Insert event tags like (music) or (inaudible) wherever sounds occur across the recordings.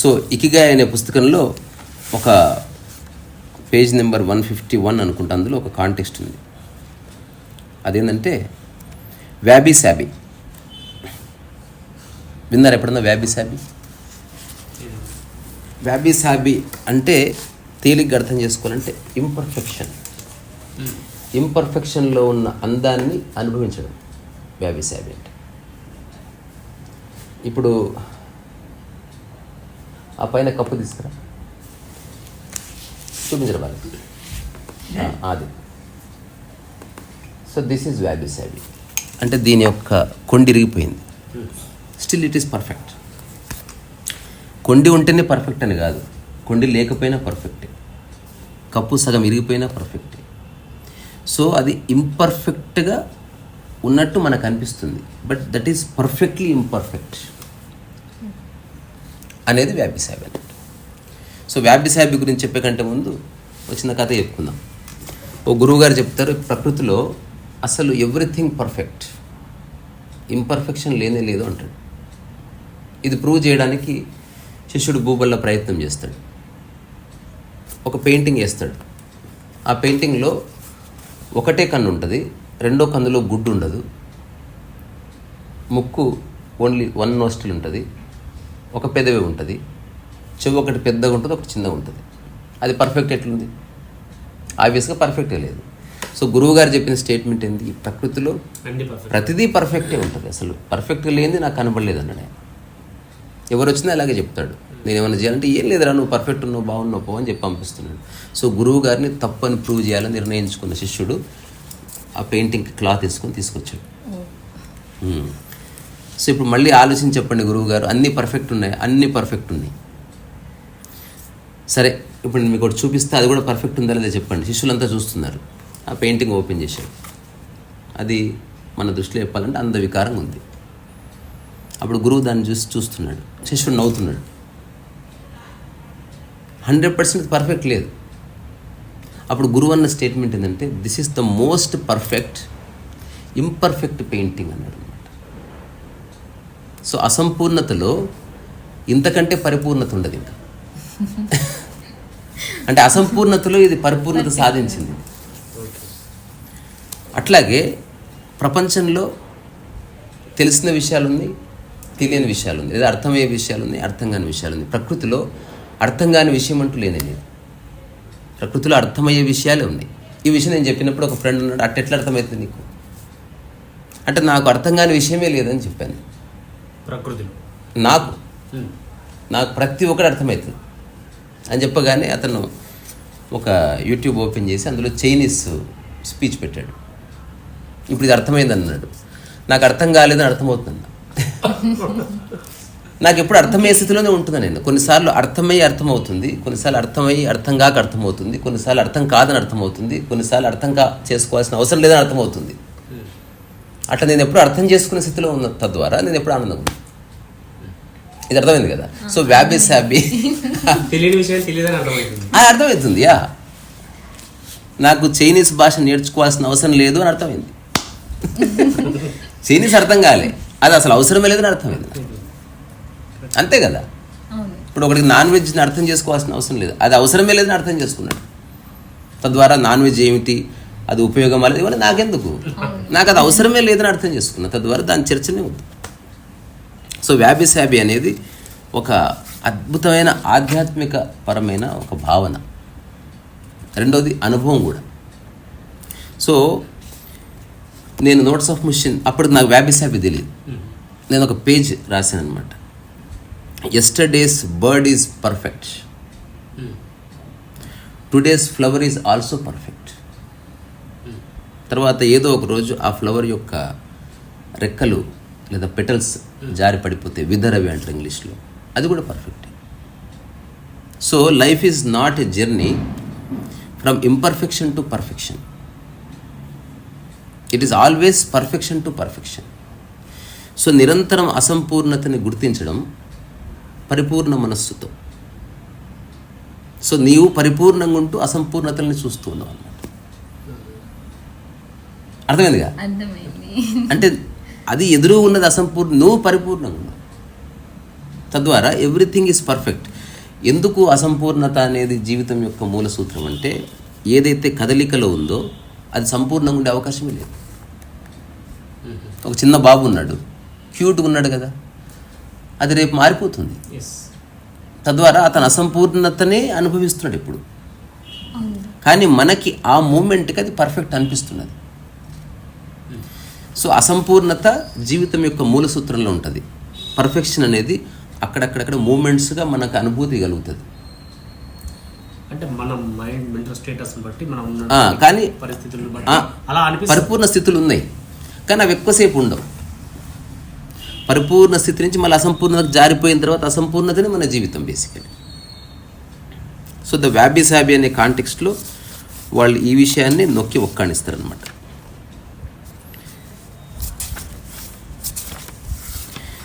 So ikigai అనే పుస్తకంలో ఒక page number one fifty one అనుకుంటా అందులో ఒక కాంటెక్స్ట్ ఉంది. అదేంటంటే వ్యాబీ శాబీ. విన్నారు ఎప్పుడన్నా వ్యాబీ శాబీ? వ్యాబీ శాబీ అంటే తేలిగ్గా అర్థం చేసుకోవాలంటే ఇంపర్ఫెక్షన్ ఇంపర్ఫెక్షన్లో ఉన్న అందాన్ని అనుభవించడం వ్యాబీ శాబీ అంటే. ఇప్పుడు ఆ పైన కప్పు తీసుకురా. చూపించరు వాళ్ళకి అది. So this is wabi sabi అంటే దీని యొక్క కొండి ఇరిగిపోయింది. స్టిల్ ఇట్ ఈస్ పర్ఫెక్ట్ కొండి ఉంటేనే పర్ఫెక్ట్ అని కాదు. కొండి లేకపోయినా పర్ఫెక్టే కప్పు సగం ఇరిగిపోయినా పర్ఫెక్టే సో అది ఇంపర్ఫెక్ట్గా ఉన్నట్టు మనకు అనిపిస్తుంది. But that is perfectly imperfect అనేది వ్యాపిసాబి సాహెబ్ అన్నట్టు సో వ్యాపిసాబి గురించి చెప్పే కంటే ముందు వచ్చిన కథ చెప్పుకుందాం. ఓ గురువు గారు చెప్తారు ప్రకృతిలో అసలు ఎవ్రీథింగ్ పర్ఫెక్ట్ ఇంపర్ఫెక్షన్ లేనే లేదు అంటాడు. ఇది ప్రూవ్ చేయడానికి శిష్యుడు భూబల్ల ప్రయత్నం చేస్తాడు. ఒక పెయింటింగ్ వేస్తాడు. ఆ పెయింటింగ్లో ఒకటే కన్ను ఉంటుంది రెండో కన్నులో గుడ్డు ఉండదు ముక్కు ఓన్లీ వన్ నోస్టిల్ ఉంటుంది ఒక పెదవి ఉంటుంది. చెవి ఒకటి పెద్దగా ఉంటుంది ఒకటి చిన్నగా ఉంటుంది. అది పర్ఫెక్ట్ ఎట్లుంది? ఆబ్వియస్గా పర్ఫెక్టే లేదు. సో గురువు గారు చెప్పిన స్టేట్మెంట్ ఏంది? ఈ ప్రకృతిలో అన్ని పర్ఫెక్ట్ ప్రతిదీ పర్ఫెక్టే ఉంటుంది అసలు. పర్ఫెక్ట్గా లేనిది నాకు కనబడలేదు అన్నాడు ఆయన. ఎవరు వచ్చినా అలాగే చెప్తాడు. నేను ఏమైనా చేయాలంటే ఏం లేదురా నువ్వు పర్ఫెక్ట్ ఉన్నావు బాగున్నావు పో అని చెప్పి పంపిస్తున్నాడు. సో గురువు గారిని తప్పని ప్రూవ్ చేయాలని నిర్ణయించుకున్న శిష్యుడు ఆ పెయింటింగ్ క్లాత్ వేసుకొని తీసుకొచ్చాడు. సో ఇప్పుడు మళ్ళీ ఆలోచించి చెప్పండి గురువు గారు అన్నీ పర్ఫెక్ట్ ఉన్నాయి. అన్నీ పర్ఫెక్ట్ ఉన్నాయి. సరే ఇప్పుడు నేను మీకు ఒకటి చూపిస్తే. అది కూడా పర్ఫెక్ట్ ఉందా లేదా చెప్పండి. శిష్యులంతా చూస్తున్నారు. ఆ పెయింటింగ్ ఓపెన్ చేశాడు అది మన దృష్టిలో చెప్పాలంటే అంధవికారం ఉంది. అప్పుడు గురువు దాన్ని చూసి చూస్తున్నాడు. శిష్యుడు నవ్వుతున్నాడు. హండ్రెడ్ పర్సెంట్ పర్ఫెక్ట్ లేదు. అప్పుడు గురువు అన్న స్టేట్మెంట్ ఏంటంటే this is the most perfect imperfect painting అన్నాడు. సో అసంపూర్ణతలో ఇంతకంటే పరిపూర్ణత ఉండదు ఇంకా. (laughs) అంటే అసంపూర్ణతలో ఇది పరిపూర్ణత సాధించింది. అట్లాగే ప్రపంచంలో తెలిసిన విషయాలు ఉన్నాయి తెలియని విషయాలు ఉంది లేదా అర్థమయ్యే విషయాలు ఉన్నాయి అర్థం కాని విషయాలు ఉన్నాయి ప్రకృతిలో అర్థం కాని విషయం అంటూ లేనే లేదు. ప్రకృతిలో అర్థమయ్యే విషయాలే ఉన్నాయి. ఈ విషయం నేను చెప్పినప్పుడు ఒక ఫ్రెండ్ ఉన్నాడు అట్ట ఎట్లా అర్థమవుతుంది నీకు? అంటే నాకు అర్థం కాని విషయమే లేదని చెప్పాను. ప్రకృతిలో. నాకు. నాకు ప్రతి ఒక్కటి అర్థమవుతుంది. అని చెప్పగానే అతను ఒక యూట్యూబ్ ఓపెన్ చేసి అందులో చైనీస్ స్పీచ్ పెట్టాడు. ఇప్పుడు ఇది అర్థమైంది అన్నాడు. నాకు అర్థం కాలేదని అర్థమవుతుంది నాకు ఎప్పుడు అర్థమయ్యే స్థితిలోనే ఉంటున్నా నేను. కొన్నిసార్లు అర్థమయ్యి అర్థమవుతుంది కొన్నిసార్లు అర్థమయ్యి అర్థం కాక అర్థమవుతుంది కొన్నిసార్లు అర్థం కాదని అర్థమవుతుంది కొన్నిసార్లు అర్థం కా చేసుకోవాల్సిన అవసరం లేదని అర్థమవుతుంది. అట్లా నేను ఎప్పుడు అర్థం చేసుకునే స్థితిలో ఉన్న తద్వారా నేను ఎప్పుడు ఉన్నాను ఇది అర్థమైంది కదా? సో వ్యాబీ శాబీ తెలియని విషయం తెలియదని అర్థమవుతుంది. అది అర్థమవుతుంది యా. నాకు చైనీస్ భాష నేర్చుకోవాల్సిన అవసరం లేదు అని అర్థమైంది. చైనీస్ అర్థం కాలే. అది అసలు అవసరమే లేదని అర్థమైంది. అంతే కదా? అవును. ఇప్పుడు ఒకటికి నాన్ వెజ్ని అర్థం చేసుకోవాల్సిన అవసరం లేదు. అది అవసరమే లేదని అర్థం చేసుకున్నాడు. తద్వారా నాన్ వెజ్ ఏమిటి? అది ఉపయోగం అనేది ఇవన్నీ నాకెందుకు? నాకు అది అవసరమే లేదని అర్థం చేసుకున్నా. తద్వారా దాని చర్చనే ఉంది. సో వ్యాబి శాబి అనేది ఒక అద్భుతమైన ఆధ్యాత్మిక పరమైన ఒక భావన. రెండోది అనుభవం కూడా. సో నేను నోట్స్ ఆఫ్ మిషన్ అప్పుడు నాకు వ్యాబి శాబి తెలియదు. నేను ఒక పేజ్ రాశాను అనమాట yesterday's bird is perfect today's flower is also perfect తర్వాత ఏదో ఒక రోజు ఆ ఫ్లవర్ యొక్క రెక్కలు లేదా పెటల్స్ జారి పడిపోతే విదరవి అంటారు ఇంగ్లీష్లో. అది కూడా perfect so life is not a journey from imperfection to perfection it is always perfection to perfection so నిరంతరం అసంపూర్ణతని గుర్తించడం పరిపూర్ణ మనస్సుతో. సో నీవు పరిపూర్ణంగా ఉంటూ అసంపూర్ణతల్ని చూస్తూ ఉన్నావు అన్నమాట అర్థమైందిగా? అర్థమైంది. అంటే అది ఎదురు ఉన్నది అసంపూర్ణ నువ్వు పరిపూర్ణంగా. తద్వారా ఎవ్రీథింగ్ ఈజ్ పర్ఫెక్ట్. ఎందుకు అసంపూర్ణత అనేది జీవితం యొక్క మూల సూత్రం అంటే ఏదైతే కదలికలో ఉందో అది సంపూర్ణంగా ఉండే అవకాశమే లేదు. ఒక చిన్న బాబు ఉన్నాడు. క్యూట్గా ఉన్నాడు కదా. అది రేపు మారిపోతుంది. తద్వారా అతను అసంపూర్ణతనే అనుభవిస్తున్నాడు ఇప్పుడు అవును. కానీ మనకి ఆ మూమెంట్కి అది పర్ఫెక్ట్ అనిపిస్తున్నది. సో అసంపూర్ణత జీవితం యొక్క మూల సూత్రంలో ఉంటుంది. పర్ఫెక్షన్ అనేది అక్కడక్కడక్కడ మూమెంట్స్గా మనకు అనుభూతి కలుగుతుంది. అంటే మనం మైండ్ మెంటల్ స్టేటస్ బట్టి మనం కానీ బట్టి అలా పరిపూర్ణ స్థితులు ఉన్నాయి. కానీ అవి ఎక్కువసేపు ఉండవు. పరిపూర్ణ స్థితి నుంచి మళ్ళీ అసంపూర్ణతకు జారిపోయిన తర్వాత అసంపూర్ణతనే మన జీవితం basically so the wabi sabi అనే కాంటెక్స్ట్లో వాళ్ళు ఈ విషయాన్ని నొక్కి ఒక్కాణిస్తారనమాట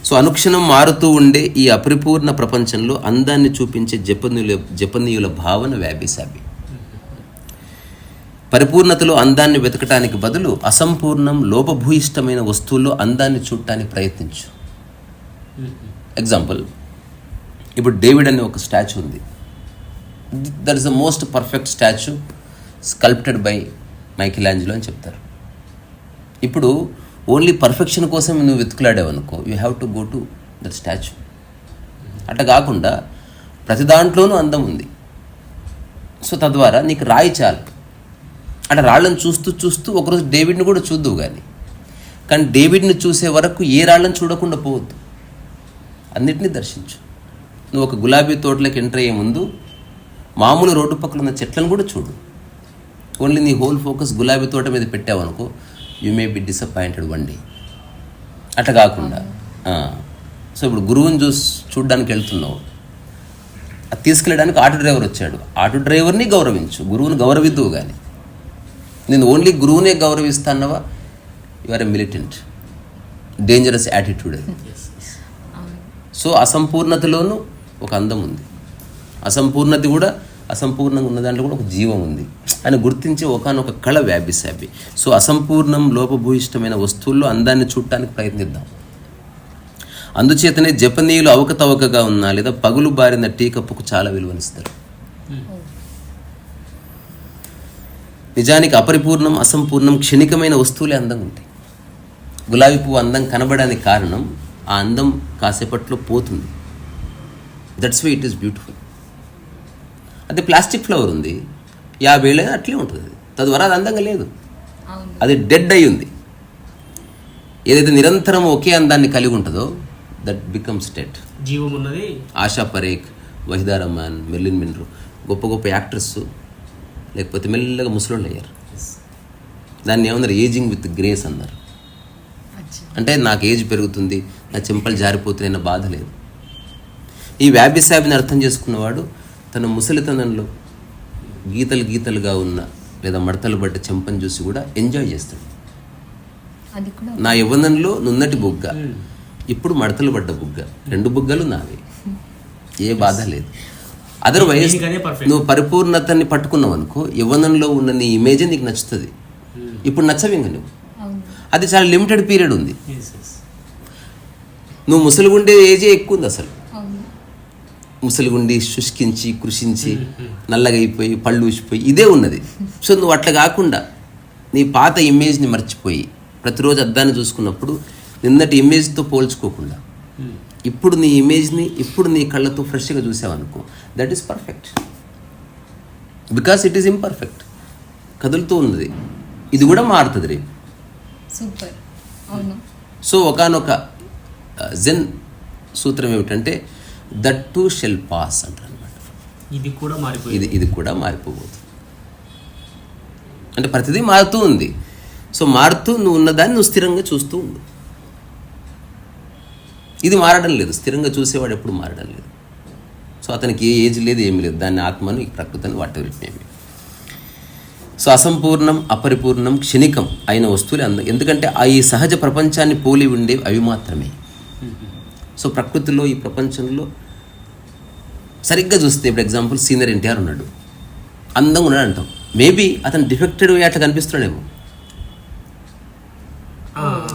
సో అనుక్షణం మారుతూ ఉండే ఈ అపరిపూర్ణ ప్రపంచంలో అందాన్ని చూపించే జపనీయుల జపనీయుల భావన వ్యాపిసాబి పరిపూర్ణతలో అందాన్ని వెతకటానికి బదులు అసంపూర్ణం లోపభూయిష్టమైన వస్తువుల్లో అందాన్ని చూడటానికి ప్రయత్నించు. ఎగ్జాంపుల్ ఇప్పుడు డేవిడ్ అనే ఒక స్టాచ్యూ ఉంది. That is the most perfect statue sculpted by Michelangelo అని చెప్తారు. ఇప్పుడు ఓన్లీ పర్ఫెక్షన్ కోసం నువ్వు వెతుకులాడావనుకో you have to go to that statue అట్లా కాకుండా ప్రతి దాంట్లోనూ అందం ఉంది. సో తద్వారా నీకు రాయి చాలు. అంటే రాళ్ళను చూస్తూ చూస్తూ ఒకరోజు డేవిడ్ని కూడా చూద్దువు కానీ కానీ డేవిడ్ని చూసే వరకు ఏ రాళ్ళని చూడకుండా పోవద్దు. అన్నిటినీ దర్శించు. నువ్వు ఒక గులాబీ తోటలోకి ఎంటర్ అయ్యే ముందు మామూలు రోడ్డు పక్కన ఉన్న చెట్లను కూడా చూడు. ఓన్లీ నీ హోల్ ఫోకస్ గులాబీ తోట మీద పెట్టావు అనుకో you may be disappointed one day అట్లా కాకుండా సో ఇప్పుడు గురువుని చూసి చూడడానికి వెళ్తున్నావు. అది తీసుకెళ్ళడానికి ఆటో డ్రైవర్ వచ్చాడు. ఆటో డ్రైవర్ని గౌరవించు. గురువుని గౌరవిద్దువు కానీ నేను ఓన్లీ గురువునే గౌరవిస్తానవా you are a militant dangerous attitude అది. సో అసంపూర్ణతలోనూ ఒక అందం ఉంది. అసంపూర్ణత కూడా అసంపూర్ణంగా ఉన్న దాంట్లో కూడా ఒక జీవం ఉంది. అని గుర్తించి ఒకనొక కళ వ్యాపిస్తాయి సో అసంపూర్ణం లోపభూయిష్టమైన వస్తువుల్లో అందాన్ని చూడటానికి ప్రయత్నిద్దాం. అందుచేతనే జపనీయులు అవకతవకగా ఉన్నా లేదా పగులు బారిన టీ కప్పుకు చాలా విలువనిస్తారు. నిజానికి అపరిపూర్ణం అసంపూర్ణం క్షణికమైన వస్తువులే అందంగా ఉంటాయి. గులాబీ పువ్వు అందం కనబడడానికి కారణం ఆ అందం కాసేపట్లో పోతుంది. That's why it is beautiful అదే ప్లాస్టిక్ ఫ్లవర్ ఉంది. యాభై ఏళ్ళైనా అట్లే ఉంటుంది. తద్వారా అది అందంగా లేదు. అవును. అది డెడ్ అయి ఉంది. ఏదైతే నిరంతరం ఒకే అందాన్ని కలిగి ఉంటుందో దట్ బికమ్స్ డెడ్. జీవం ఉన్నది. ఆశా పరేఖ్ వహిదా రహమాన్ మెర్లిన్ మిన్రో గొప్ప గొప్ప యాక్టర్స్ లేకపోతే మెల్లగా ముసలోళ్ళు అయ్యారు. దాన్ని ఏమన్నారు? ఏజింగ్ విత్ గ్రేస్ అన్నారు. అంటే నాకు ఏజ్ పెరుగుతుంది నా చెంపలు జారిపోతున్నాయన్న బాధ లేదు. ఈ వ్యాబి సాబిని అర్థం చేసుకున్నవాడు తన ముసలితనంలో గీతలు గీతలుగా ఉన్న లేదా మడతలు పడ్డ చెంపను చూసి కూడా ఎంజాయ్ చేస్తాడు. అది కూడా నా యవ్వనంలో నున్నటి బుగ్గ. ఇప్పుడు మడతలు పడ్డ బుగ్గ. రెండు బుగ్గలు నావి. (laughs) ఏ బాధ లేదు. అదర్వైజ్. నువ్వు పరిపూర్ణతని పట్టుకున్నావు అనుకో యవ్వనంలో ఉన్న నీ ఇమేజ్ నీకు నచ్చుతుంది. ఇప్పుడు నచ్చవు ఇంక నువ్వు. అవును. అది చాలా లిమిటెడ్ పీరియడ్ ఉంది. నువ్వు ముసలిగుండే ఏజే ఎక్కువ ఉంది అసలు. ముసలిగుండి శుష్కించి కృషించి నల్లగైపోయి పళ్ళు ఊసిపోయి ఇదే ఉన్నది. సో నువ్వు అట్లా కాకుండా నీ పాత ఇమేజ్ని మర్చిపోయి ప్రతిరోజు అద్దాన్ని చూసుకున్నప్పుడు నిన్నటి ఇమేజ్తో పోల్చుకోకుండా ఇప్పుడు నీ ఇమేజ్ని ఇప్పుడు నీ కళ్ళతో ఫ్రెష్గా చూసావనుకో that is perfect because it is imperfect కదులుతూ ఉన్నది. ఇది కూడా మారుతుంది రేపు. సూపర్ సో ఒకనొక జెన్ సూత్రం ఏమిటంటే దట్ టు షెల్ పాస్ అంటారు అనమాట ఇది కూడా మారిపోయింది. ఇది ఇది కూడా మారిపోబోతుంది. అంటే ప్రతిదీ మారుతూ ఉంది. సో మారుతూ నువ్వు ఉన్నదాన్ని నువ్వు స్థిరంగా చూస్తూ ఉండు. ఇది మారడం లేదు. స్థిరంగా చూసేవాడు ఎప్పుడు మారడం లేదు. సో అతనికి ఏ ఏజ్ లేదు ఏమీ లేదు. దాన్ని ఆత్మను ఈ ప్రకృతిని వాటి విట్నేమి సో అసంపూర్ణం అపరిపూర్ణం క్షణికం అయిన వస్తువులే అందం ఎందుకంటే ఆ ఈ సహజ ప్రపంచాన్ని పోలి ఉండేవి అవి మాత్రమే. సో ప్రకృతిలో ఈ ప్రపంచంలో సరిగ్గా చూస్తే ఇప్పుడు ఎగ్జాంపుల్ సీనియర్ ఎన్టీఆర్ ఉన్నాడు. అందంగా ఉన్నాడు అంటాం మేబీ అతను డిఫెక్టెడ్ అట్లా కనిపిస్తున్నాడేమో.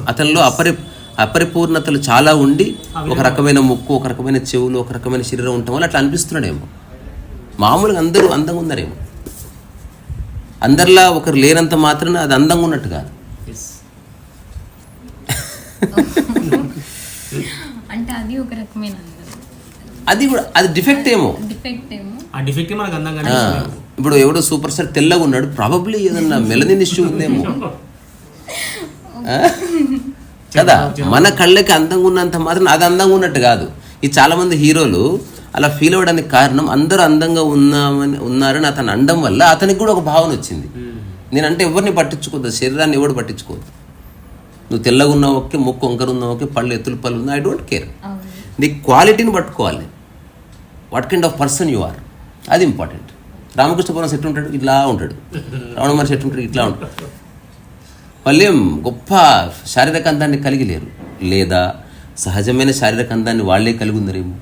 అతనిలో అపరి అపరిపూర్ణతలు చాలా ఉండి ఒక రకమైన ముక్కు ఒక రకమైన చెవులు ఒక రకమైన శరీరం ఉండటం వల్ల అట్లా అనిపిస్తున్నాడేమో. మామూలుగా అందరూ అందంగా ఉన్నారేమో. అందరిలా ఒకరు లేనంత మాత్రాన అది అందంగా ఉన్నట్టు కాదు. (laughs) అంటే అది ఒక రకమైన అందం. కూడా అది డిఫెక్ట్ ఏమో. డిఫెక్ట్ ఏమో. ఆ డిఫెక్ట్ మనకు ఇప్పుడు ఎవడో సూపర్ స్టార్ తెల్లగా ఉన్నాడు ప్రాబబ్లీ ఏదన్నా మెలనిన్ ఇష్యూ ఉందేమో? కదా మన కళ్ళకి అందంగా ఉన్నంత మాత్రం అది అందంగా ఉన్నట్టు కాదు. ఈ చాలా మంది హీరోలు అలా ఫీల్ అవ్వడానికి కారణం అందరూ అందంగా ఉన్నామని ఉన్నారని అతను అనడం వల్ల అతనికి కూడా ఒక భావన వచ్చింది. నేనంటే ఎవరిని పట్టించుకోవద్దు శరీరాన్ని ఎవడు పట్టించుకోవద్దు. నువ్వు తెల్లగా ఉన్నావు ఓకే ముక్కు వంకర ఉన్నావు ఓకే పళ్ళు ఎత్తులు పళ్ళు ఉన్నాయి. ఐ డోంట్ కేర్ నీ క్వాలిటీని పట్టుకోవాలి. What kind of person you are అది ఇంపార్టెంట్ రామకృష్ణ పరమహంస ఎట్లా ఉంటాడు? ఇట్లా ఉంటాడు. రమణ మహర్షి ఎట్లా ఉంటాడు? ఇట్లా ఉంటాడు. వాళ్ళు ఏం గొప్ప శారీరక అందాన్ని కలిగి లేరు. లేదా సహజమైన శారీరక అందాన్ని వాళ్ళే కలిగి ఉందరేమో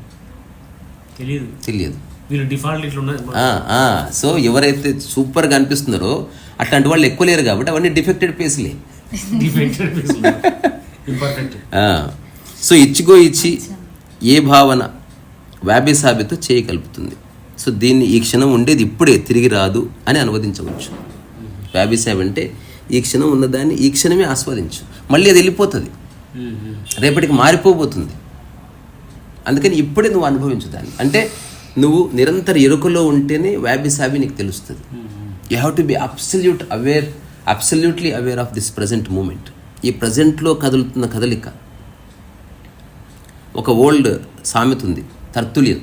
తెలియదు. తెలియదు. వీళ్ళు డిఫాల్ట్ ఇట్లా ఉన్నది ఆ, ఆ, సో ఎవరైతే సూపర్గా అనిపిస్తున్నారో అట్లాంటి వాళ్ళు ఎక్కువ లేరు కాబట్టి అవన్నీ డిఫెక్టెడ్ పేస్లే సో ఇచ్చిగో ఇచ్చి ఏ భావన వ్యాభిసాబితో చేయగలుపుతుంది. సో దీన్ని ఈ క్షణం ఉండేది ఇప్పుడే తిరిగి రాదు అని అనువదించవచ్చు. వ్యాభిసాబ్ అంటే ఈ క్షణం ఉన్నదాన్ని ఈ క్షణమే ఆస్వాదించు. మళ్ళీ అది వెళ్ళిపోతుంది. రేపటికి మారిపోబోతుంది. అందుకని ఇప్పుడే నువ్వు అనుభవించు దాన్ని. అంటే నువ్వు నిరంతర ఎరుకలో ఉంటేనే వ్యాభిసాబి నీకు తెలుస్తుంది. You have to be absolute aware absolutely aware of this present moment ఈ ప్రజెంట్లో కదులుతున్న కదలిక. ఒక ఓల్డ్ సామెత ఉంది తర్తులియన్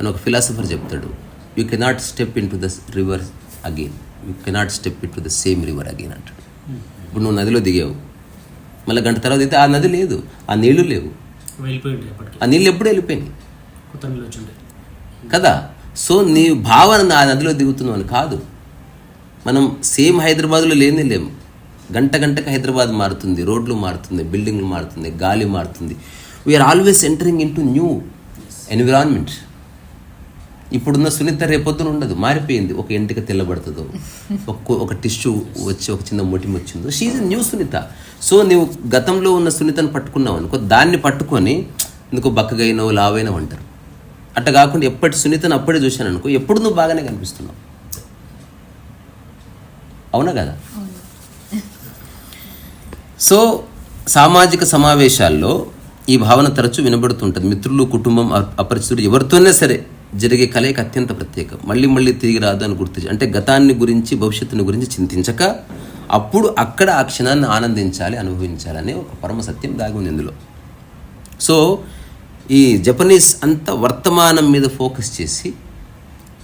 అని ఒక ఫిలాసఫర్ చెప్తాడు. You cannot step into the river again you cannot step into the same river again అంటాడు. ఇప్పుడు నువ్వు నదిలో దిగావు. మళ్ళీ గంట తర్వాత అయితే ఆ నది లేదు ఆ నీళ్ళు లేవు. ఆ నీళ్ళు ఎప్పుడు వెళ్ళిపోయినాయి. కదా? సో నీ భావన ఆ నదిలో దిగుతున్నావు అని కాదు. మనం సేమ్ హైదరాబాద్లో లేనే లేము. గంట గంటకు హైదరాబాద్ మారుతుంది రోడ్లు మారుతుంది బిల్డింగ్లు మారుతుంది గాలి మారుతుంది. We are always entering into new environment ఇప్పుడున్న సునీత రేపొద్దున ఉండదు మారిపోయింది. ఒక ఎంటిక తెల్లబడుతుందో ఒక ఒక టిష్యూ వచ్చి ఒక చిన్న మొటిమి వచ్చిందో షీఈ్ న్యూ సునీత. సో నువ్వు గతంలో ఉన్న సునీతను పట్టుకున్నావు అనుకో దాన్ని పట్టుకొని నీకు బక్కగైనవు లావైనవు అంటారు. అట్ట కాకుండా ఎప్పటి సునీతను అప్పుడే చూశాను అనుకో ఎప్పుడు నువ్వు బాగానే కనిపిస్తున్నావు. అవునా కదా? సో సామాజిక సమావేశాల్లో ఈ భావన తరచూ వినబడుతుంటుంది. మిత్రులు కుటుంబం అ- అపరిచితుడు ఎవరితోనే సరే జరిగే కలయిక అత్యంత ప్రత్యేకం. మళ్ళీ మళ్ళీ తిరిగి రాదు అని గుర్తించి అంటే గతాన్ని గురించి భవిష్యత్తుని గురించి చింతించక అప్పుడు అక్కడ ఆ క్షణాన్ని ఆనందించాలి అనుభవించాలనే ఒక పరమ సత్యం దాగి ఉంది ఇందులో. సో ఈ జపనీస్ అంత వర్తమానం మీద ఫోకస్ చేసి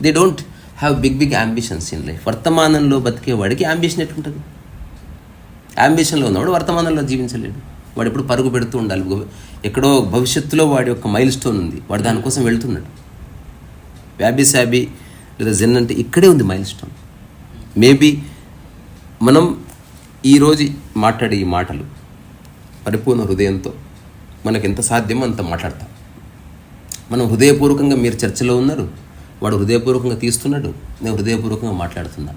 they don't have big big ambitions in life వర్తమానంలో బతికేవాడికి అంబిషన్ ఎట్లుంటుంది? అంబిషన్లో ఉన్నవాడు వర్తమానంలో జీవించలేడు. వాడు ఎప్పుడు పరుగు పెడుతూ ఉండాలి. ఎక్కడో భవిష్యత్తులో వాడి యొక్క మైల్ స్టోన్ ఉంది. వాడు దానికోసం వెళ్తున్నాడు. వ్యాబీ శాబీ లేదా జెన్ అంటే ఇక్కడే ఉంది మైల్ స్టోన్ మేబీ మనం ఈరోజు మాట్లాడే ఈ మాటలు పరిపూర్ణ హృదయంతో మనకు ఎంత సాధ్యమో అంత మాట్లాడతాం. మనం హృదయపూర్వకంగా మీరు చర్చలో ఉన్నారు. వాడు హృదయపూర్వకంగా తీస్తున్నాడు నేను హృదయపూర్వకంగా మాట్లాడుతున్నా.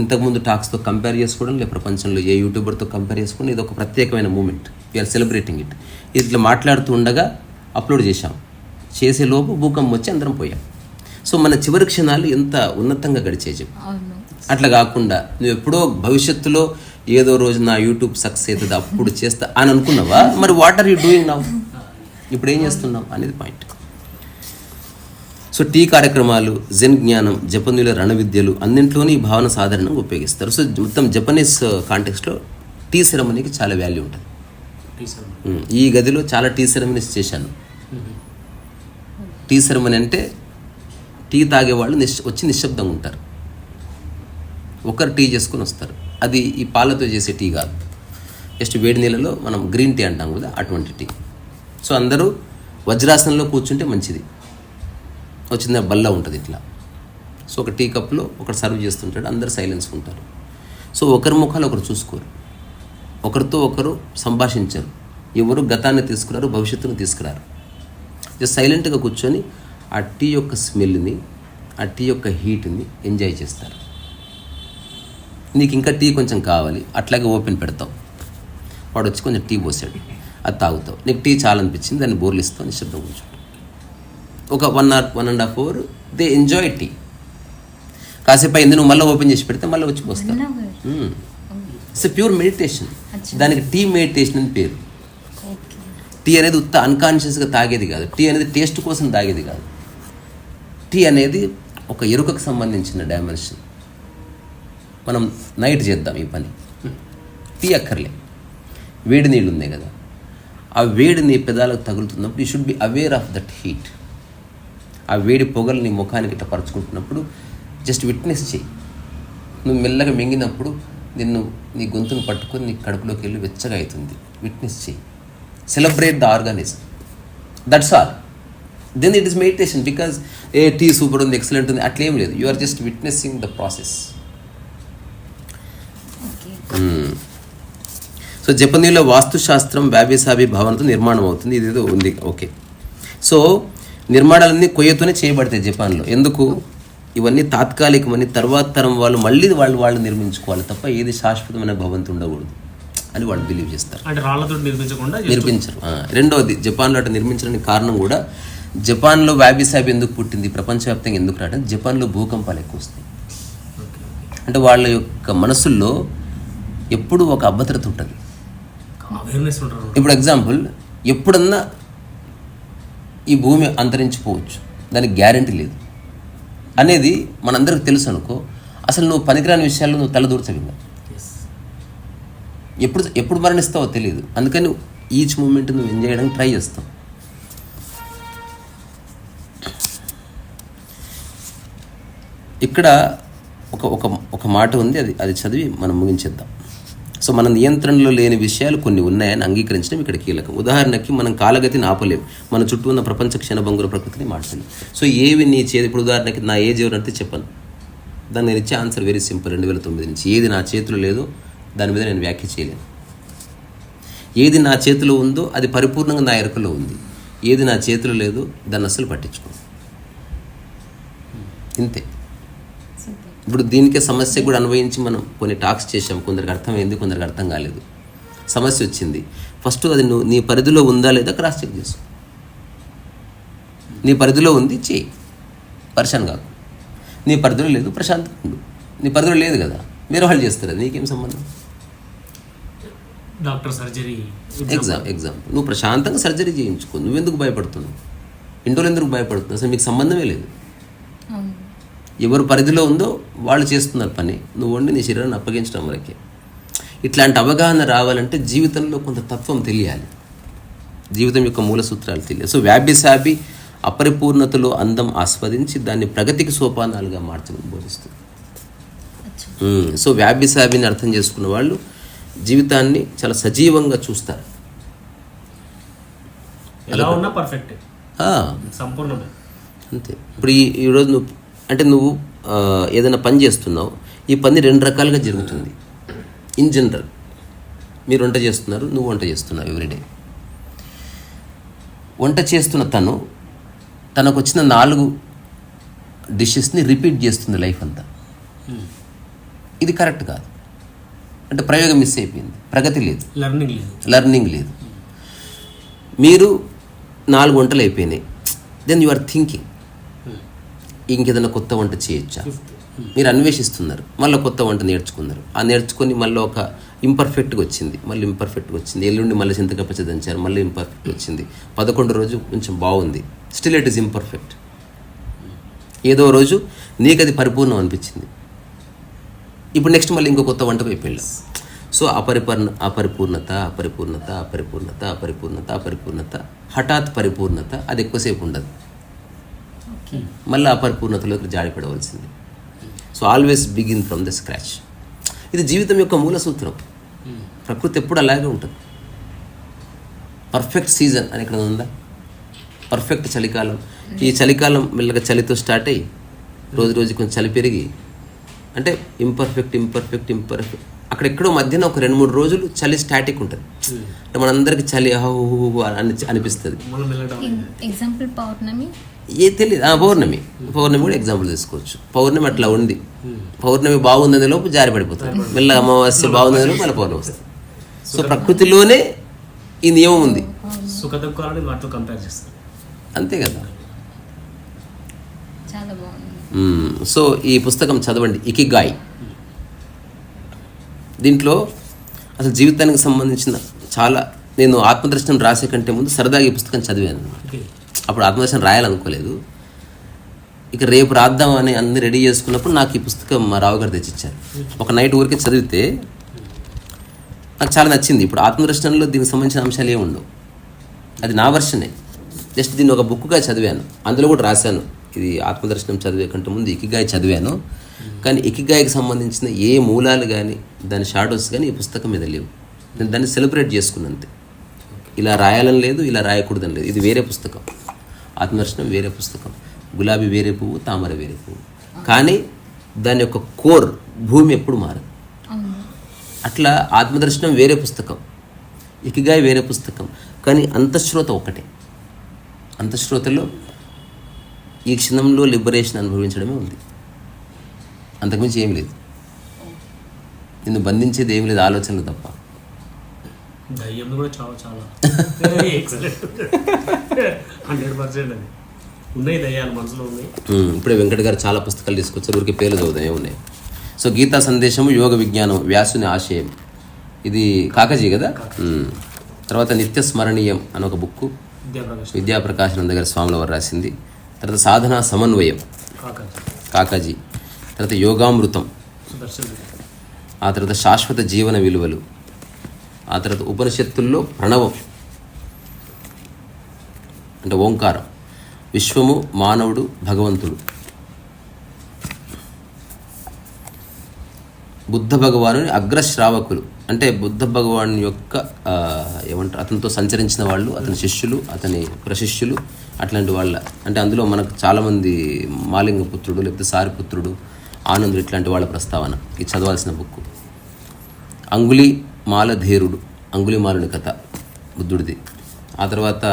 ఇంతకుముందు టాక్స్తో కంపేర్ చేసుకోవడం లేదు ప్రపంచంలో ఏ యూట్యూబర్తో కంపేర్ చేసుకోవడం ఇది ఒక ప్రత్యేకమైన మూమెంట్. వీఆర్ సెలబ్రేటింగ్ ఇట్ ఇట్లా మాట్లాడుతూ ఉండగా అప్లోడ్ చేశాం. చేసే లోపు భూకంపం వచ్చి అందరం పోయాం. సో మన చివరి క్షణాలు ఎంత ఉన్నతంగా గడిచే చెప్పు. అవును. అట్లా కాకుండా నువ్వు ఎప్పుడో భవిష్యత్తులో ఏదో రోజు నా యూట్యూబ్ సక్సెస్ అవుతుంది అప్పుడు చేస్తా అని అనుకున్నావా? మరి what are you doing now ఇప్పుడు ఏం చేస్తున్నావు? అనేది పాయింట్ సో టీ కార్యక్రమాలు జెన్ జ్ఞానం జపనీయుల రణ విద్యలు అన్నింట్లోనే ఈ భావన సాధారణంగా ఉపయోగిస్తారు. సో మొత్తం జపనీస్ కాంటెక్స్లో టీ సెరమనీకి చాలా వాల్యూ ఉంటుంది. ఈ గదిలో చాలా టీ సెరమనీస్ చేశాను. టీ సెరమనీ అంటే టీ తాగేవాళ్ళు నిశ్ వచ్చి నిశ్శబ్దంగా ఉంటారు. ఒకరు టీ చేసుకొని వస్తారు. అది ఈ పాలతో చేసే టీ కాదు. జస్ట్ వేడి నీళ్ళలో మనం గ్రీన్ టీ అంటాం కదా అటువంటి టీ. సో అందరూ వజ్రాసనంలో కూర్చుంటే మంచిది. వచ్చిన బల్ల ఉంటుంది ఇట్లా. సో ఒక టీ కప్లో ఒకటి సర్వ్ చేస్తుంటాడు అందరు సైలెన్స్ ఉంటారు. సో ఒకరి ముఖాలు ఒకరు చూసుకోరు. ఒకరితో ఒకరు సంభాషించరు. ఎవరు గతాన్ని తీసుకురారు భవిష్యత్తును తీసుకురారు. జస్ట్ సైలెంట్గా కూర్చొని ఆ టీ యొక్క స్మెల్ని ఆ టీ యొక్క హీట్ని ఎంజాయ్ చేస్తారు. నీకు ఇంకా టీ కొంచెం కావాలి అట్లాగే ఓపెన్ పెడతావు. వాడు వచ్చి కొంచెం టీ పోసాడు అది తాగుతావు. నీకు టీ చాలా అనిపించింది దాన్ని బోర్లు ఇస్తావు నిశ్శబ్దం కూర్చో. ఒక one hour one and half hour they enjoy tea కాసేపు అయింది నువ్వు మళ్ళీ ఓపెన్ చేసి పెడితే మళ్ళీ వచ్చి పోస్తావు ఇట్స్ ప్యూర్ మెడిటేషన్. దానికి టీ మెడిటేషన్ అని పేరు. టీ అనేది ఉత్త అన్కాన్షియస్గా తాగేది కాదు. టీ అనేది టేస్ట్ కోసం తాగేది కాదు. టీ అనేది ఒక ఎరుకకు సంబంధించిన డైమెన్షన్ మనం నైట్ చేద్దాం ఈ పని. టీ అక్కర్లే. వేడి నీళ్ళు ఉన్నాయి కదా. ఆ వేడి నీ పెదాలకు తగులుతున్నప్పుడు you should be aware of that heat ఆ వేడి పొగలు నీ ముఖానికి ఇట్లా పరుచుకుంటున్నప్పుడు జస్ట్ విట్నెస్ చేయి. నువ్వు మెల్లగా మింగినప్పుడు నిన్ను నీ గొంతును పట్టుకొని నీ కడుపులోకి వెళ్ళి వెచ్చగా అవుతుంది. విట్నెస్ చేయి. Celebrate the organism that's all then it is meditation because A tea super ఉంది ఎక్సలెంట్ ఉంది. అట్లేం లేదు. You are just witnessing the process so జపనీలో వాస్తుశాస్త్రం వ్యాభిసాభి భావనతో నిర్మాణం అవుతుంది. ఇదేదో ఉంది. ఓకే సో నిర్మాణాలన్నీ కొయ్యతోనే చేయబడతాయి జపాన్లో. ఎందుకు? ఇవన్నీ తాత్కాలికమని తర్వాత తరం వాళ్ళు మళ్ళీ వాళ్ళు వాళ్ళు నిర్మించుకోవాలి తప్ప ఏది శాశ్వతమైన భవంతి ఉండకూడదు అని వాళ్ళు బిలీవ్ చేస్తారు. అంటే రాళ్ళతో నిర్మించకుండా నిర్మించరు. రెండవది జపాన్లో అటు నిర్మించడానికి కారణం కూడా జపాన్లో వ్యాభిసాబి ఎందుకు పుట్టింది? ప్రపంచవ్యాప్తంగా ఎందుకు రావడం? జపాన్లో భూకంపాలు ఎక్కువ వస్తాయి. అంటే వాళ్ళ యొక్క మనసుల్లో ఎప్పుడూ ఒక అభద్రత ఉంటుంది. ఇప్పుడు ఎగ్జాంపుల్ ఎప్పుడన్నా ఈ భూమి అంతరించిపోవచ్చు. దానికి గ్యారంటీ లేదు. అనేది మనందరికి తెలుసు అనుకో అసలు నువ్వు పనికిరాని విషయాల్లో నువ్వు తలదూర్చవు ఇంకా ఎప్పుడు ఎప్పుడు మరణిస్తావో తెలియదు అందుకని ఈచ్ మూమెంట్ నువ్వు ఎంజాయ్ చేయడానికి ట్రై చేస్తావు. ఇక్కడ ఒక ఒక ఒక మాట ఉంది అది అది చదివి మనం ముగించేద్దాం. సో మన నియంత్రణలో లేని విషయాలు కొన్ని ఉన్నాయని అంగీకరించడం ఇక్కడ కీలకం. ఉదాహరణకి మనం కాలగతిని ఆపలేము. మన చుట్టూ ఉన్న ప్రపంచ క్షణభంగుర ప్రకృతిని మార్చలేం సో ఏవి నీ చేతి ఇప్పుడు ఉదాహరణకి నా ఏజ్ ఎవరంటే చెప్పను. దాన్ని నేను ఇచ్చే ఆన్సర్ వెరీ సింపుల్ రెండు వేల తొమ్మిది నుంచి ఏది నా చేతిలో లేదో దాని మీద నేను వ్యాఖ్య చేయలేను. ఏది నా చేతిలో ఉందో అది పరిపూర్ణంగా నా ఎరుకలో ఉంది. ఏది నా చేతిలో లేదో దాన్ని అస్సలు పట్టించుకో ఇంతే. ఇప్పుడు దీనికే సమస్య కూడా అన్వయించి మనం కొన్ని టాక్స్ చేసాం కొందరికి అర్థమైంది కొందరికి అర్థం కాలేదు. సమస్య వచ్చింది. ఫస్ట్ అది నువ్వు నీ పరిధిలో ఉందా లేదా క్రాస్ చెక్ చేసుకో నీ పరిధిలో ఉంది చేయి. పరిశాన్ కాకు. నీ పరిధిలో లేదు ప్రశాంతంగా ఉండు. నీ పరిధిలో లేదు కదా. వేరే వాళ్ళు చేస్తారు? నీకేం సంబంధం? Doctor surgery exam exam. నువ్వు ప్రశాంతంగా సర్జరీ చేయించుకో. నువ్వెందుకు భయపడుతున్నావు? ఇంట్లో ఎందుకు భయపడుతున్నావు? అసలు మీకు సంబంధమే లేదు. ఎవరు పరిధిలో ఉందో వాళ్ళు చేస్తున్నారు పని. నువ్వు వండి నీ శరీరాన్ని అప్పగించడం వరకే. ఇట్లాంటి అవగాహన రావాలంటే జీవితంలో కొంత తత్వం తెలియాలి. జీవితం యొక్క మూల సూత్రాలు తెలియాలి. సో వ్యాభిసాభి అపరిపూర్ణతలో అందం ఆస్వాదించి దాన్ని ప్రగతికి సోపానాలుగా మార్చడం బోధిస్తుంది. సో వ్యాభిసాభిని అర్థం చేసుకున్న వాళ్ళు జీవితాన్ని చాలా సజీవంగా చూస్తారు. ఎలా ఉన్నా పర్ఫెక్ట్ సంపూర్ణమే. అంతే. ఇప్పుడు ఈ ఈరోజు నువ్వు అంటే నువ్వు ఏదైనా పని చేస్తున్నావు ఈ పని రెండు రకాలుగా జరుగుతుంది. ఇన్ జనరల్ మీరు వంట చేస్తున్నారు నువ్వు వంట చేస్తున్నావు ఎవ్రీడే వంట చేస్తున్న తను తనకు వచ్చిన నాలుగు డిషెస్ని రిపీట్ చేస్తుంది లైఫ్ అంతా. ఇది కరెక్ట్ కాదు. అంటే ప్రయోగం మిస్ అయిపోయింది. ప్రగతి లేదు. లెర్నింగ్ లేదు. లెర్నింగ్ లేదు. మీరు నాలుగు వంటలు అయిపోయినాయి. దెన్ యు ఆర్ థింకింగ్ ఇంకేదైనా కొత్త వంట చేయొచ్చా? మీరు అన్వేషిస్తున్నారు. మళ్ళీ కొత్త వంట నేర్చుకున్నారు. ఆ నేర్చుకొని మళ్ళీ ఒక ఇంపర్ఫెక్ట్గా వచ్చింది. మళ్ళీ ఇంపర్ఫెక్ట్గా వచ్చింది. ఎల్లుండి మళ్ళీ చింతకాయ పచ్చడి మళ్ళీ ఇంపర్ఫెక్ట్ వచ్చింది. పదకొండు రోజు కొంచెం బాగుంది. స్టిల్ ఇట్ ఈస్ ఇంపర్ఫెక్ట్ ఏదో రోజు నీకు అది పరిపూర్ణం అనిపించింది. ఇప్పుడు నెక్స్ట్ మళ్ళీ ఇంకో కొత్త వంట వైపు వెళ్ళాం సో అపరిపూర్ణ అపరిపూర్ణత అపరిపూర్ణత అపరిపూర్ణత అపరిపూర్ణత అపరిపూర్ణత హఠాత్ పరిపూర్ణత అది ఎక్కువసేపు ఉండదు. మళ్ళీ అపరిపూర్ణతలోకి జాడిపడవలసింది so always begin from the scratch ఇది జీవితం యొక్క మూల సూత్రం. ప్రకృతి ఎప్పుడు అలాగే ఉంటుంది. పర్ఫెక్ట్ సీజన్ అని ఇక్కడ ఉందా? పర్ఫెక్ట్ చలికాలం. ఈ చలికాలం మెల్లగా చలితో స్టార్ట్ అయ్యి రోజు రోజు కొంచెం చలి పెరిగి అంటే ఇంపర్ఫెక్ట్ ఇంపర్ఫెక్ట్ ఇంపర్ఫెక్ట్ అక్కడ ఎక్కడో మధ్యన ఒక రెండు మూడు రోజులు చలి స్టాటిక్ ఉంటుంది. అంటే మనందరికీ చలి అని అనిపిస్తుంది. ఎగ్జాంపుల్ పౌర్ణమి ఏ తెలియదు ఆ, పౌర్ణమి. పౌర్ణమి కూడా ఎగ్జాంపుల్ తీసుకోవచ్చు. పౌర్ణమి అట్లా ఉంది. పౌర్ణమి బాగుందనే లోపు జారి పడిపోతుంది. మెల్లగా అమావాస్య బాగుందనే లోపు మళ్ళీ పౌర్ణమి వస్తుంది. సో ప్రకృతిలోనే ఈ నియమం ఉంది. అంతే కదా. చాలా బాగుంది. మ్మ్. సో ఈ పుస్తకం చదవండి. ఇకిగాయ్. దీంట్లో అసలు జీవితానికి సంబంధించిన చాలా నేను ఆత్మదర్శనం రాసే కంటే ముందు సరదాగా ఈ పుస్తకం చదివాను అప్పుడు ఆత్మదర్శనం రాయాలనుకోలేదు. ఇక రేపు రాద్దాం అని అన్ని రెడీ చేసుకున్నప్పుడు నాకు ఈ పుస్తకం మా రావు గారు తెచ్చిచ్చారు. ఒక నైట్ ఊరికే చదివితే నాకు చాలా నచ్చింది. ఇప్పుడు ఆత్మదర్శనంలో దీనికి సంబంధించిన అంశాలు ఏమి ఉండవు. అది నా వర్షనే. జస్ట్ దీన్ని ఒక బుక్గా చదివాను. అందులో కూడా రాశాను. ఇది ఆత్మదర్శనం చదివే కంటే ముందు ఇకిగాయ చదివాను. కానీ ఇకిగాయకి సంబంధించిన ఏ మూలాలు కానీ దాని షాడోస్ కానీ ఈ పుస్తకం మీద లేవు. నేను దాన్ని సెలబ్రేట్ చేసుకున్నంతే. అంతే ఇలా రాయాలని లేదు ఇలా రాయకూడదని లేదు. ఇది వేరే పుస్తకం. ఆత్మదర్శనం వేరే పుస్తకం. గులాబీ వేరే పువ్వు తామర వేరే పువ్వు. కానీ దాని యొక్క కోర్ భూమి ఎప్పుడు మారదు. అవును. అట్లా ఆత్మదర్శనం వేరే పుస్తకం. ఇకిగాయ వేరే పుస్తకం. కానీ అంతఃశ్రోత ఒకటే. అంతఃశ్రోతలో ఈ క్షణంలో లిబరేషన్ అనుభవించడమే ఉంది. అంతకుమించి ఏం లేదు. నిన్ను బంధించేది ఏం లేదు ఆలోచనలు తప్ప. దయ్యంలో కూడా చాలా. (laughs) చాలా ఎక్సలెంట్ హండ్రెడ్ పర్సెంట్ అది ఉన్నాయి దయ్యాలు మనసులో ఉన్నాయి. ఇప్పుడే వెంకట గారు చాలా పుస్తకాలు తీసుకొచ్చారు ఊరికి పేర్లు చదువుతాం ఏమున్నాయి సో గీతా సందేశము యోగ విజ్ఞానం వ్యాసుని ఆశయం. ఇది కాకజీ కదా. తర్వాత నిత్య స్మరణీయం అని ఒక బుక్ విద్యాప్రకాశ్. విద్యాప్రకాశానంద గారి స్వాముల వారు రాసింది. తర్వాత సాధనా సమన్వయం. కాకా కాకాజీ. తర్వాత యోగామృతం. ఆ తర్వాత శాశ్వత జీవన విలువలు. ఆ తర్వాత ఉపనిషత్తుల్లో ప్రణవం. అంటే ఓంకారం. విశ్వము మానవుడు భగవంతుడు. బుద్ధ భగవానుని అగ్రశ్రావకులు. అంటే బుద్ధ భగవాన్ యొక్క ఏమంటారు? అతనితో సంచరించిన వాళ్ళు అతని శిష్యులు అతని ప్రశిష్యులు అట్లాంటి వాళ్ళ. అంటే అందులో మనకు చాలామంది మాలింగ పుత్రుడు లేకపోతే సారిపుత్రుడు ఆనందుడు ఇట్లాంటి వాళ్ళ ప్రస్తావన ఇది చదవాల్సిన బుక్ అంగులి మాలధేరుడు అంగులిమాలుని కథ బుద్ధుడిది. ఆ తర్వాత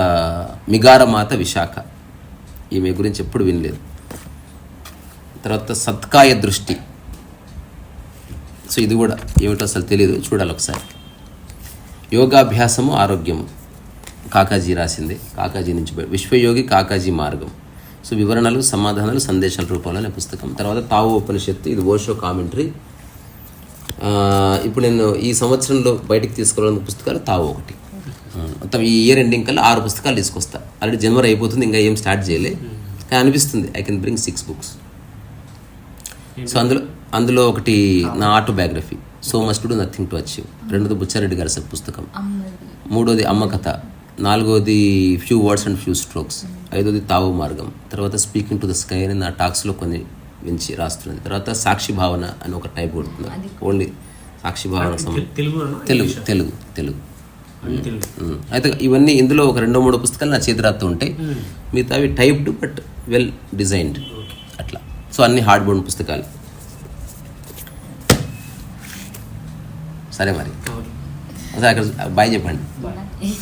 మిగారమాత విశాఖ. ఈమె గురించి ఎప్పుడు వినలేదు. తర్వాత సత్కాయ దృష్టి. సో ఇది కూడా ఏమిటో అసలు తెలియదు చూడాలి ఒకసారి. యోగాభ్యాసము ఆరోగ్యము. కాకాజీ రాసింది. కాకాజీ నుంచి విశ్వయోగి కాకాజీ మార్గం. సో వివరణలు సమాధానాలు సందేశాల రూపంలో పుస్తకం. తర్వాత తావు ఉపనిషత్తు ఇది ఓషో కామెంటరీ. ఇప్పుడు నేను ఈ సంవత్సరంలో బయటికి తీసుకురావాలన్న పుస్తకాలు తావు ఒకటి. మొత్తం ఈ ఇయర్ ఎండింగ్ కల్లా ఆరు పుస్తకాలు తీసుకొస్తా. ఆల్రెడీ జనవరి అయిపోతుంది ఇంకా ఏం స్టార్ట్ చేయలే. కానీ అనిపిస్తుంది I can bring six books so అందులో అందులో ఒకటి నా autobiography so must do nothing to achieve రెండోది బుచ్చారెడ్డి గారి సార్ పుస్తకం. మూడోది అమ్మ కథ. నాలుగోది few words and few strokes ఐదోది తావు మార్గం. తర్వాత స్పీకింగ్ టు ద స్కై అని నా టాక్స్లో కొన్ని వించి రాస్తున్నది. తర్వాత సాక్షి భావన అని ఒక టైప్ కొడుతున్నారు. ఓన్లీ సాక్షి భావన తెలుగు తెలుగు తెలుగు. అయితే ఇవన్నీ ఇందులో ఒక రెండో మూడో పుస్తకాలు నా చేతి రాస్తూ ఉంటాయి. మిగతా అవి టైప్డ్ బట్ వెల్ డిజైన్డ్ అట్లా. సో అన్ని హార్డ్ బోర్డ్ పుస్తకాలు. సరే మరి. అక్కడ బాయ్ చెప్పండి. బాయ్.